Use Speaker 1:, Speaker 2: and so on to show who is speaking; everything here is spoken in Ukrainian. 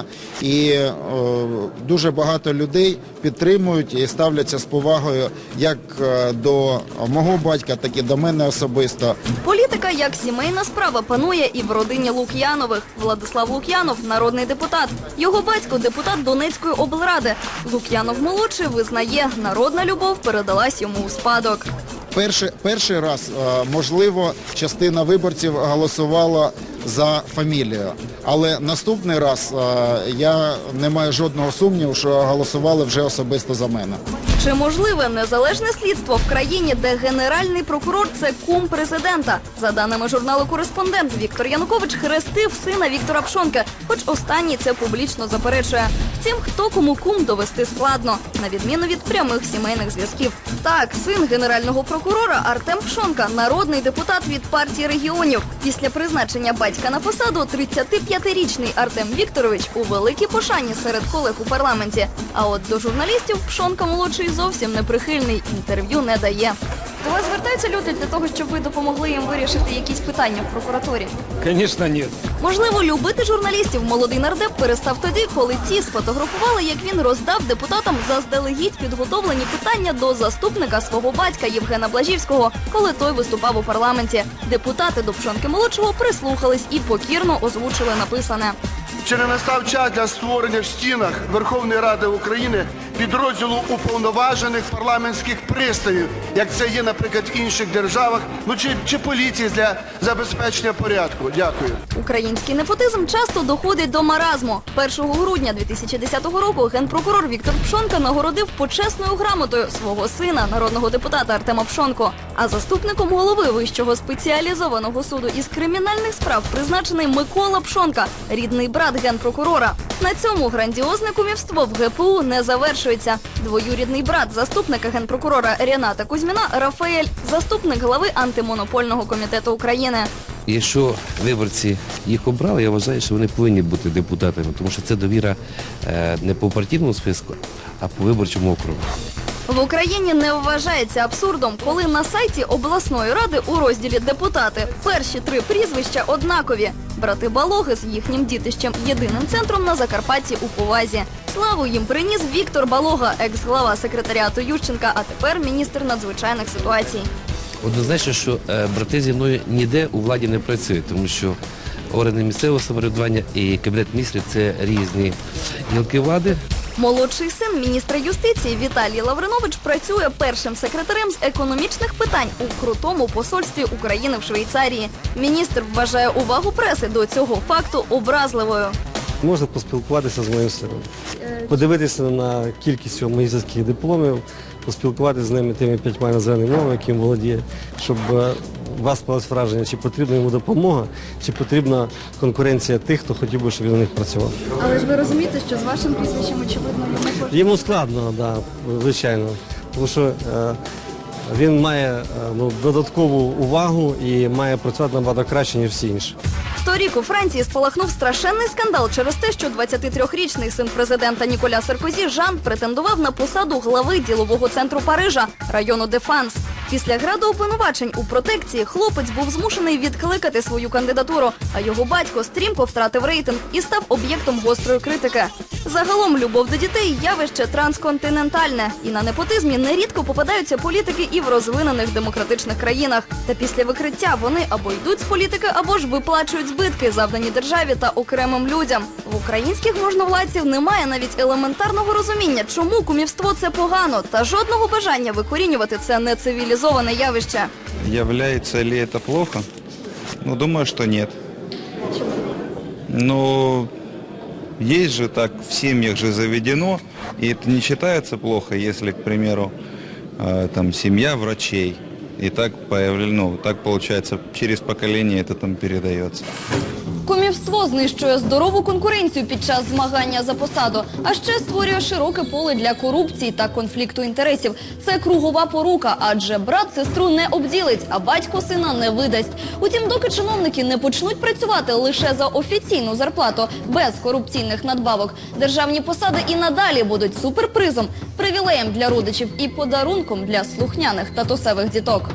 Speaker 1: людина, і е, дуже багато людей підтримують і ставляться з повагою як е, до мого батька, так і до мене особисто.
Speaker 2: Політика як сімейна справа панує і в родині Лук'янових. Владислав Лук'янов – народний депутат. Його батько – депутат Донецької облради. Лук'янов молодший визнає, народна любов передалась йому у спадок.
Speaker 1: Перший, перший раз, е, можливо, частина виборців голосувала за фамілію, але наступний раз е, я не маю жодного сумніву, що голосували вже особисто за мене.
Speaker 2: Чи можливе незалежне слідство в країні, де генеральний прокурор це кум президента? За даними журналу Кореспондент, Віктор Янукович хрестив сина Віктора Пшонка, хоч останній це публічно заперечує. Втім, хто кому кум довести складно, на відміну від прямих сімейних зв'язків. Так, син генерального прокурора Артем Пшонка, народний депутат від партії регіонів. Після призначення батька на посаду 35-річний Артем Вікторович у великій пошані серед колег у парламенті. А от до журналістів Пшонка молодший зовсім не прихильний, інтерв'ю не дає. До вас звертаються люди для того, щоб ви допомогли їм вирішити якісь питання в прокуратурі.
Speaker 3: Конечно, нет.
Speaker 2: Можливо, любити журналістів молодий нардеп перестав тоді, коли ті сфотографували, як він роздав депутатам заздалегідь підготовлені питання до заступника свого батька Євгена Блажівського, коли той виступав у парламенті. Депутати до Пшонки молодшого прислухались і покірно озвучили написане.
Speaker 4: Чи не настав час для створення в стінах Верховної Ради України підрозділу уповноважених парламентських приставів, як це є, наприклад, в інших державах, ну чи, чи поліції для забезпечення порядку? Дякую.
Speaker 2: Український непотизм часто доходить до маразму. 1 грудня 2010 року генпрокурор Віктор Пшонка нагородив почесною грамотою свого сина, народного депутата Артема Пшонко. А заступником голови вищого спеціалізованого суду із кримінальних справ призначений Микола Пшонка, рідний брат генпрокурора. На цьому грандіозне кумівство в ГПУ не завершується. Двоюрідний брат заступника генпрокурора Ріната Кузьміна Рафаель, заступник глави антимонопольного комітету України.
Speaker 5: Якщо виборці їх обрали, я вважаю, що вони повинні бути депутатами, тому що це довіра е, не по партійному списку, а по виборчому округу.
Speaker 2: В Україні не вважається абсурдом, коли на сайті обласної ради у розділі депутати перші три прізвища однакові. Брати Балоги з їхнім дітищем єдиним центром на Закарпатті у повазі. Славу їм приніс Віктор Балога, екс-глава секретаріату Ющенка, а тепер міністр надзвичайних ситуацій.
Speaker 5: Однозначно, що е, брати зі мною ніде у владі не працюють, тому що органи місцевого самоврядування і кабінет міністрів це різні гілки влади.
Speaker 2: Молодший син міністра юстиції Віталій Лавринович працює першим секретарем з економічних питань у крутому посольстві України в Швейцарії. Міністр вважає увагу преси до цього факту образливою.
Speaker 3: Можна поспілкуватися з моїм сином, подивитися на кількість його магістерських дипломів, поспілкуватися з ними тими п'ятьма іноземними мовами, яким володіє, щоб е, у вас склалось враження, чи потрібна йому допомога, чи потрібна конкуренція тих, хто хотів би, щоб він у них працював.
Speaker 2: Але ж ви розумієте, що з вашим прізвищем очевидно йому
Speaker 3: Йому складно, да, звичайно, тому що е, він має е, ну, додаткову увагу і має працювати набагато краще, ніж всі інші.
Speaker 2: Торік у Франції спалахнув страшенний скандал через те, що 23-річний син президента Ніколя Саркозі Жан претендував на посаду глави ділового центру Парижа, району Дефанс. Після граду обвинувачень у протекції хлопець був змушений відкликати свою кандидатуру, а його батько стрімко втратив рейтинг і став об'єктом гострої критики. Загалом любов до дітей явище трансконтинентальне, і на непотизмі нерідко попадаються політики і в розвинених демократичних країнах. Та після викриття вони або йдуть з політики, або ж виплачують збитки, завдані державі та окремим людям. В українських можновладців немає навіть елементарного розуміння, чому кумівство це погано, та жодного бажання викорінювати це нецивілізоване явище.
Speaker 6: Является ли это плохо? Ну, думаю, что нет. Но есть же так, в семьях же заведено, и это не считается плохо, если, к примеру, э, там семья врачей, и так ну, так получается, через поколение это там передается.
Speaker 2: Кумівство знищує здорову конкуренцію під час змагання за посаду, а ще створює широке поле для корупції та конфлікту інтересів. Це кругова порука, адже брат сестру не обділить, а батько сина не видасть. Утім, доки чиновники не почнуть працювати лише за офіційну зарплату без корупційних надбавок, державні посади і надалі будуть суперпризом, привілеєм для родичів і подарунком для слухняних татусевих діток.